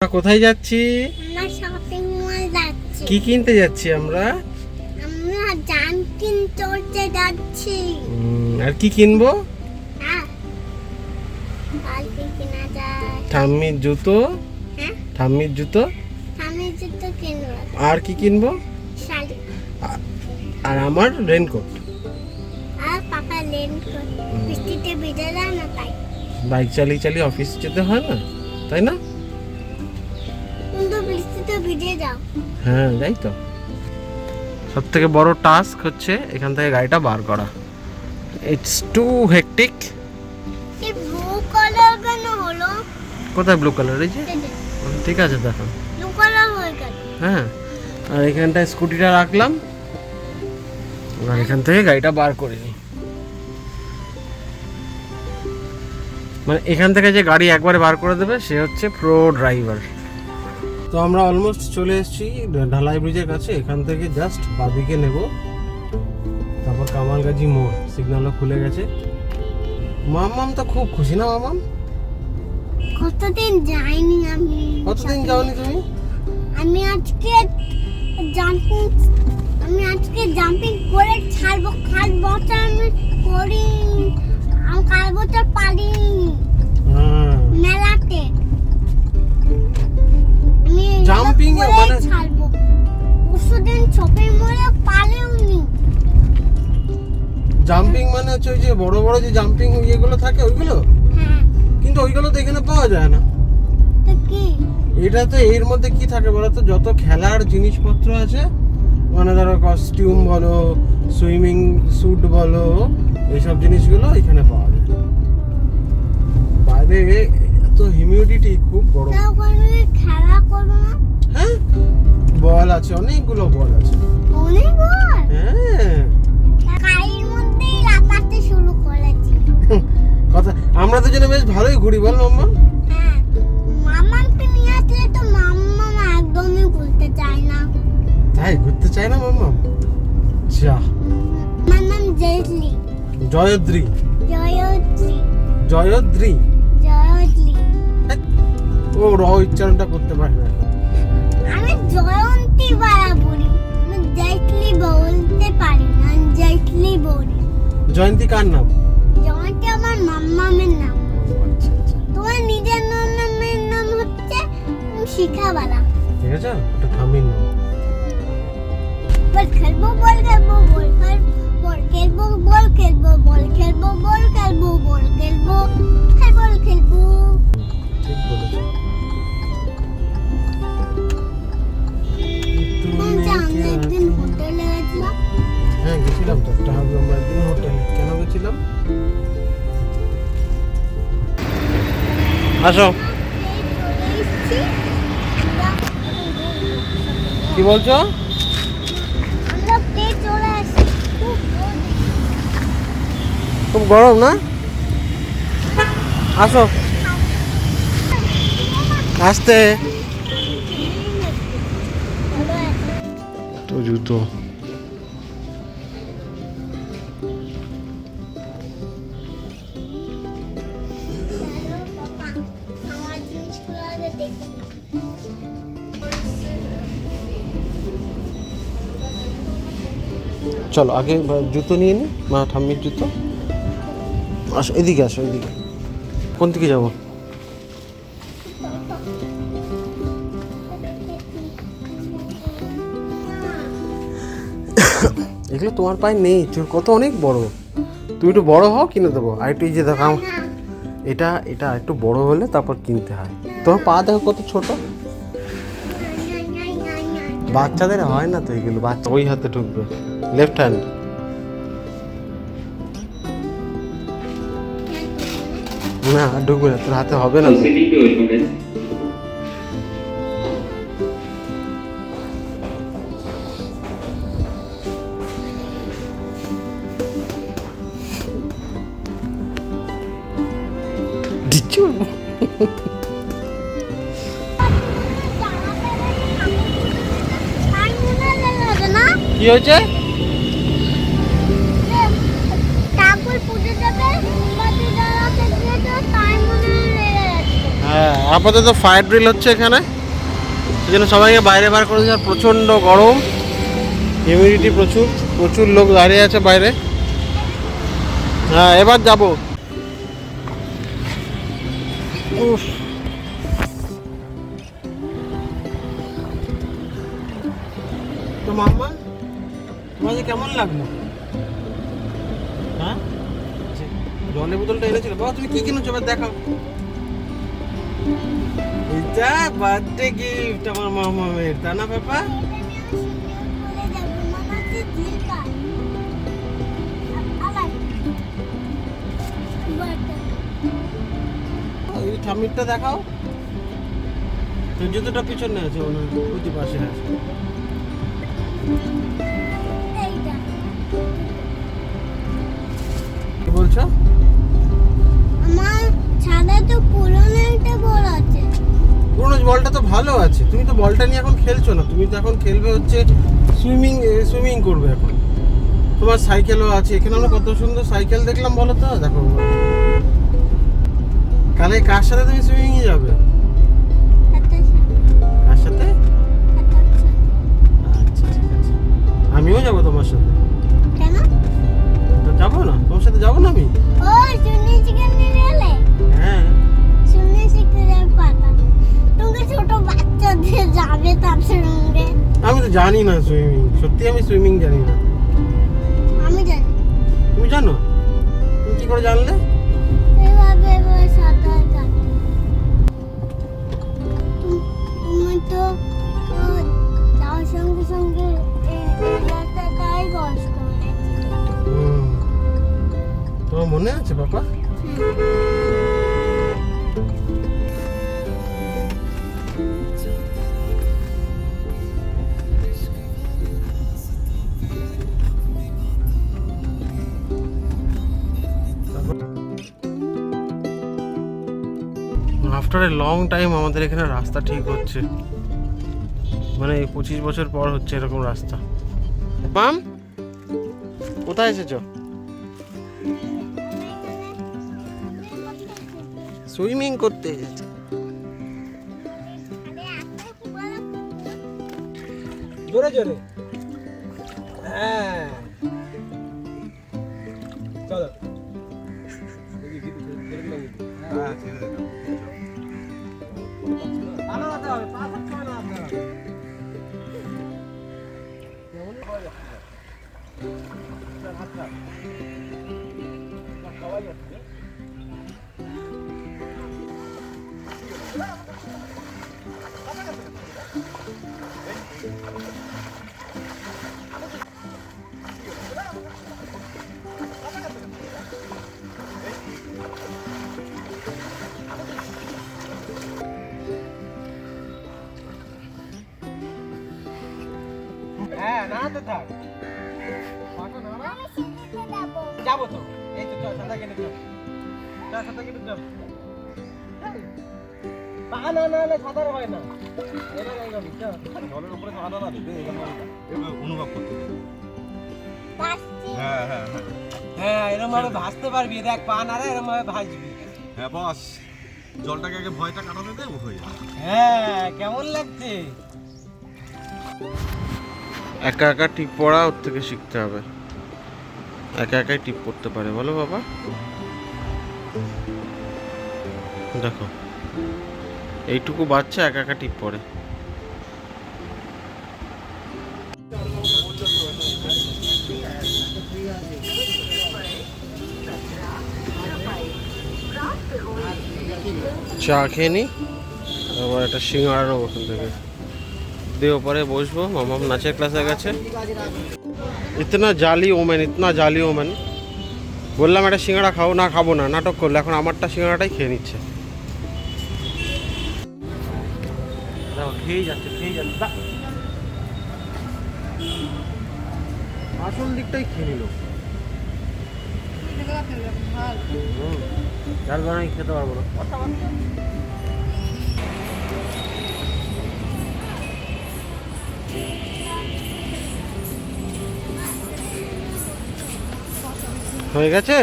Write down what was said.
আমরা কোথায় যাচ্ছি? আমরা শপিং মল যাচ্ছি। কি কিনতে যাচ্ছি আমরা? আমরা যাচ্ছি। আর কি কিনবো? ঠাম্মির জুতো? হ্যাঁ? ঠাম্মির জুতো? আমি জুতো কিনবো। আর কি কিনবো? শাড়ি। আর আমার রেনকোট আর পাপা লেন বৃষ্টিতে ভিজে যায় না তাই। বাইক চালিয়ে চালিয়ে অফিস যেতে হয় না? তাই না? ভিজে যাও হ্যাঁ যাই তো। সব থেকে বড় টাস্ক হচ্ছে এখান থেকে গাড়িটা বার করা। It's too hectic blue colour কেন হলো? কোথায় ব্লু কালার এই যে। ঠিক আছে দেখো। ব্লু কালার হয়ে গেল। হ্যাঁ। আর এখানটায় স্কুটিটা রাখলাম। আর এখান থেকে গাড়িটা বার করে নিই। মানে এখান থেকে যে গাড়ি একবারে বার করে দেবে সে হচ্ছে প্রো ড্রাইভার তো আমরা অলমোস্ট চলে এসেছি ঢালাই ব্রিজের কাছে এখান থেকে জাস্ট বাদিকে নেব। তারপর কামালগাজি মোড় সিগন্যালও খুলে গেছে। মামাম তো খুব খুশি না মামাম কতদিন যাইনি আমি কতদিন যাওনি তুমি? আমি আজকে জাম্পিং আমি আজকে জাম্পিং করে ছাড়বো কাল বছর আমি করি আমি কাল বছর পারি হ্যাঁ। মেলাতে। করে মানে- ছাড়বো। পরশুদিন শপিং মলে পালিও নি জাম্পিং মানে হচ্ছে ওই যে বড় বড় যে জাম্পিং ইয়েগুলো থাকে ওইগুলো? হ্যাঁ। কিন্তু ওইগুলো তো এখানে পাওয়া যায় না। তো কি? এটা তো এর মধ্যে কি থাকে বলো তো? যত খেলার জিনিসপত্র আছে মানে ধরো কস্টিউম বলো সুইমিং স্যুট বলো এইসব জিনিসগুলো এখানে পাওয়া যায়। বাইরে এত হিউমিডিটি খুব বড় তা খেলা করব না? হ্যাঁ? বল আছে অনেকগুলো বল আছে। অনেক বার হ্যাঁ। গাড়ির মধ্যেই লাফাতে শুরু করেছি। কথা আমরা দুজনে বেশ ভালোই ঘুরি বল মাম্মা। হ্যাঁ মামাকে নিয়ে আসলে তো মাম্মা একদমই ভুলতে চায় না। তাই ঘুরতে চাই না মাম্মা যা। আমার নাম জয়দ্রি। জয়শ্রী। জয়দ্রি? জয়শ্রী ও র উচ্চারণটা করতে পারে না আমি জয়ন্তী বাড়া বলি আমি জয়শ্রী বলতে পারি না জয়শ্রী বলি। জয়ন্তী কার নাম? জয়ন্তী আমার মাম্মামের নাম। আচ্ছা আচ্ছা। তোমার নিজের নামের নাম হচ্ছে শিখাবালা ঠিক আছে? ওটা ঠামির নাম বল খেলব বল খেলব বল খেল বল খেলব বল খেলব বল খেলব বল খেলব বল খেলব হ্যাঁ বল খেলব। ঠিক বলছে। গেছিলাম তো একটা আমরা একদিন হোটেলে। কেন গেছিলাম? আসো। কি বলছো। খুব গরম না? আসো। আসতে। তো জুতো। চলো, আগে জুতো নিয়ে নি, মা ঠাম্মির জুতো। আসো, এদিকে আসো, এদিকে। কোন দিকে যাব? এগুলো তোমার পায়ে নেই চোর কত অনেক বড়। তুমি একটু বড় হও কিনে দেবো। আর একটু এই যে দেখো এটা এটা একটু বড় হলে তারপর কিনতে হয়। তোমার পা দেখো কত ছোট। বাচ্চাদের হয় না তো এগুলো বাচ্চা ওই হাতে ঢুকবে। লেফট হ্যান্ড না ঢুকবে না তোর হাতে হবে না। তো। Proceeding কি হয়েছে? হয় আপাতত ফায়ার ড্রিল হচ্ছে এখানে। সেজন্য সবাইকে বাইরে বার করে দেওয়ার প্রচণ্ড গরম। হিউমিডিটি প্রচুর প্রচুর লোক দাঁড়িয়ে আছে বাইরে। হ্যাঁ এবার যাব। উফ। তো মাম্মা? তোমাকে কেমন লাগল? হ্যাঁ? জলের বোতলটা এনেছিল। বাবা, তুমি কি কিনেছো? এবার দেখাও। এটা বার্থডে গিফট আমার মামামের তা না বাবা ওই ঠাম্মিরটা দেখাও। তোর জুতোটা পিছনে আছে ওনার যে পাশে আছে। বলছো? আমার ছাদে তো পুরনো একটা বল আছে। পুরনো বলটা তো ভালো আছে। তুমি তো বলটা নিয়ে এখন খেলছো না। তুমি তো এখন খেলবে হচ্ছে সুইমিং সুইমিং করবে এখন। তোমার সাইকেলও আছে। এখানে আমরা কত সুন্দর সাইকেল দেখলাম বলো তো? দেখো কালে কার সাথে তুমি সুইমিং এ যাবে? না সুইমিং সত্যি আমি সুইমিং জানি না। আমি জানি। তুমি জানো? তুমি কি করে জানলে? এভাবে সাঁতার কাটে। তুমি তো যাওয়ার সঙ্গে সঙ্গে ক্রস হুম। তোমার মনে আছে বাবা? আফটার এ লং টাইম আমাদের এখানে রাস্তা ঠিক হচ্ছে। মানে পঁচিশ বছর পর হচ্ছে এরকম রাস্তা। মাম কোথায় এসেছ? সুইমিং করতে এসেছে। জোরে জোরে হ্যাঁ। হ্যাঁ নাড়াতে থাক পাটা নাড়া আমি যাব যাব তো। এই তো চল সাঁতার কেটে চল চল সাঁতার কেটে চল পা না না না। সাঁতার হয় না জলের উপরে তো আলাদা দেবে অনুভব করতে হ্যাঁ হ্যাঁ হ্যাঁ। হ্যাঁ এরকম ভাবে ভাসতে পারবি। দেখ পা নাড়া এরকম ভাবে ভাসবি। হ্যাঁ বস। জলটাকে আগে ভয়টা কাটাতে হয়ে হ্যাঁ কেমন লাগছে? একা একা টিপ পড়া ওর থেকে শিখতে হবে। একা একাই টিপ পড়তে পারে, বলো বাবা। দেখো, এইটুকু বাচ্চা একা একা টিপ পড়ে। চা খেয়ে নি? আবার একটা সিঙ্গাড়া নেব ওখান থেকে। দিয়ে ওপরে বসবো মামাম নাচের ক্লাসে গেছে। ইতনা জালি ওমেন ইতনা জালি ওমেন। বললাম একটা সিঙ্গাড়া খাও না খাব না নাটক করল। এখন আমারটা সিঙ্গাড়াটাই খেয়ে নিচ্ছে। আসল দিকটাই খেয়ে নিল। যার কারণে খেতে পারব না। হয়ে গেছে?